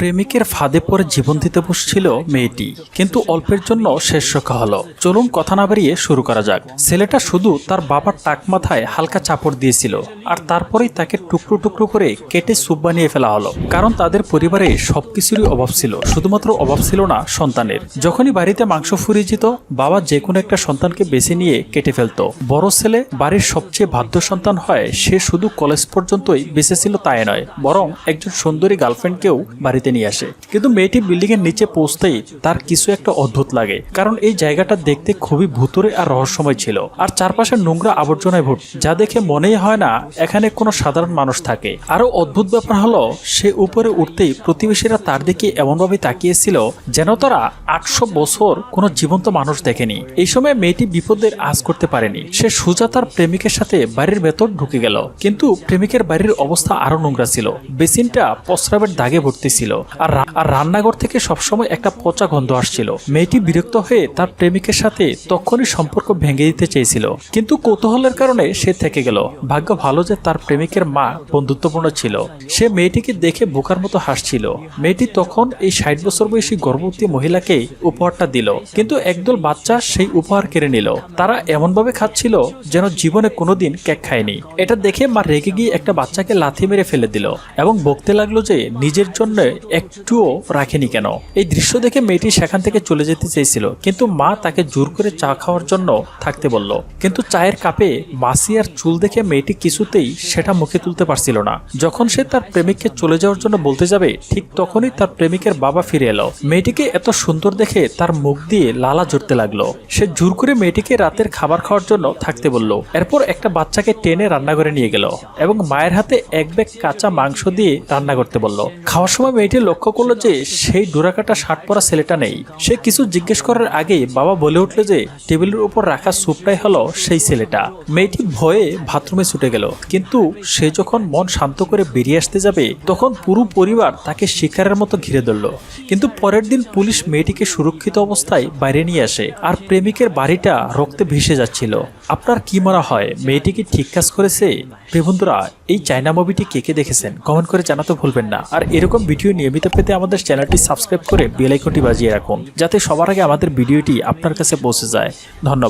প্রেমিকের ফাঁদে পরে জীবন দিতে বসছিল মেয়েটি। কিন্তু অল্পের জন্য শেষ রক্ষা হলো। চলুন কথা না বাড়িয়ে শুরু করা যাক। ছেলেটা শুধু তার বাবার টাক মাথায় হালকা চাপড় দিয়েছিল আর তারপরেই তাকে টুকরো টুকরো করে কেটে স্যুপ বানিয়ে ফেলা হলো। কারণ তাদের পরিবারে সবকিছুরই অভাব ছিল। শুধুমাত্র অভাব ছিল না, সন্তানের। যখনই বাড়িতে মাংস ফুরিয়ে যেত, বাবা যে কোনো একটা সন্তানকে বেছে নিয়ে কেটে ফেলতো। বড় ছেলে বাড়ির সবচেয়ে বাধ্য সন্তান হয়, সে শুধু কলেজ পর্যন্তই বেঁচে ছিল তাই নয়, বরং একজন সুন্দরী গার্লফ্রেন্ডকেও বাড়িতে নিয়ে আসে। কিন্তু মেয়েটি বিল্ডিং এর নিচে পৌঁছতেই তার কিছু একটা অদ্ভুত লাগে। কারণ এই জায়গাটা দেখতে খুবই ভুতুরে আর রহস্যময় ছিল। আর চারপাশে নোংরা আবর্জনায় ভোট যা দেখে মনেই হয় না, এখানে কোনো সাধারণ মানুষ থাকে। আরও অদ্ভুত ব্যাপার হলো, সে উপরে উঠতেই প্রতিবেশীরা তার দিকে এমনভাবে তাকিয়েছিল যেন তারা আটশো বছর কোনো জীবন্ত মানুষ দেখেনি। এই সময় মেয়েটি বিপদের আজ করতে পারেনি। সে সোজা তার প্রেমিকের সাথে বাড়ির ভেতর ঢুকে গেল। কিন্তু প্রেমিকের বাড়ির অবস্থা আরও নোংরা ছিল। বেসিনটা প্রস্রাবের দাগে ভর্তি ছিল। আর আর রান্নাঘর থেকে সবসময় একটা পচা গন্ধ আসছিল। মেয়েটি বিরক্ত হয়ে তার প্রেমিকের সাথে তখনই সম্পর্ক ভেঙে দিতে চেয়েছিল। কিন্তু কৌতূহলের কারণে সে থেকে গেল। ভাগ্য ভালো যে তার প্রেমিকের মা বন্ধুত্বপূর্ণ ছিল। সে মেয়েটিকে দেখে বোকার মতো হাসছিল। মেয়েটি তখন এই ষাট বছর বয়সী গর্ভবতী মহিলাকে উপহারটা দিল। কিন্তু একদল বাচ্চা সেই উপহার কেড়ে নিল। তারা এমনভাবে খাচ্ছিল যেন জীবনে কোনোদিন কেক খায়নি। এটা দেখে মা রেগে গিয়ে একটা বাচ্চাকে লাথি মেরে ফেলে দিল এবং বকতে লাগল যে নিজের জন্য একটুও রাখেনি কেন? এই দৃশ্য দেখে মেয়েটি সেখান থেকে চলে যেতে চেয়েছিল, কিন্তু মা তাকে জোর করে চা খাওয়ার জন্য থাকতে বলল। কিন্তু চায়ের কাপে মাসি আর চুল দেখে মেয়েটি কিছুতেই সেটা মুখে তুলতে পারছিল না। যখন সে তার প্রেমিককে চলে যাওয়ার জন্য বলতে যাবে, ঠিক তখনই তার প্রেমিকের বাবা ফিরে এলো। মেয়েটিকে এত সুন্দর দেখে তার মুখ দিয়ে লালা জড়তে লাগল। সে জোর করে মেয়েটিকে রাতের খাবার খাওয়ার জন্য থাকতে বলল। এরপর একটা বাচ্চাকে টেনে রান্নাঘরে নিয়ে গেল এবং মায়ের হাতে এক ব্যাগ কাঁচা মাংস দিয়ে রান্না করতে বলল। খাওয়ার সময় মেয়েটি লক্ষ্য করল যে সেই ডোরাকাটা শার্ট পরা ছেলেটা নেই। সে কিছু জিজ্ঞেস করার আগে বাবা বলে উঠল যে টেবিলের উপর রাখা স্যুপটাই হলো সেই ছেলেটা। মেয়েটি ভয়ে বাথরুমে ছুটে গেল। কিন্তু সে যখন মন শান্ত করে বেরিয়ে আসতে যাবে, তখন পুরো পরিবার তাকে শিকারের মতো ঘিরে ধরল। কিন্তু পরের দিন পুলিশ মেয়েটিকে সুরক্ষিত অবস্থায় বাইরে নিয়ে আসে আর প্রেমিকের বাড়িটা রক্তে ভেসে যাচ্ছিল। আপনার কি মনে হয়, মেয়েটি কি ঠিক কাজ করেছে? বন্ধুরা, এই চায়না মুভিটি কে কে দেখেছেন? কমেন্ট করে জানাতে ভুলবেন না। আর এরকম ভিডিও নিয়মিত পেতে আমাদের চ্যানেলটি সাবস্ক্রাইব করে বেল আইকনটি বাজিয়ে রাখুন, যাতে সবার আগে আমাদের ভিডিওটি আপনার কাছে পৌঁছে যায়। ধন্যবাদ।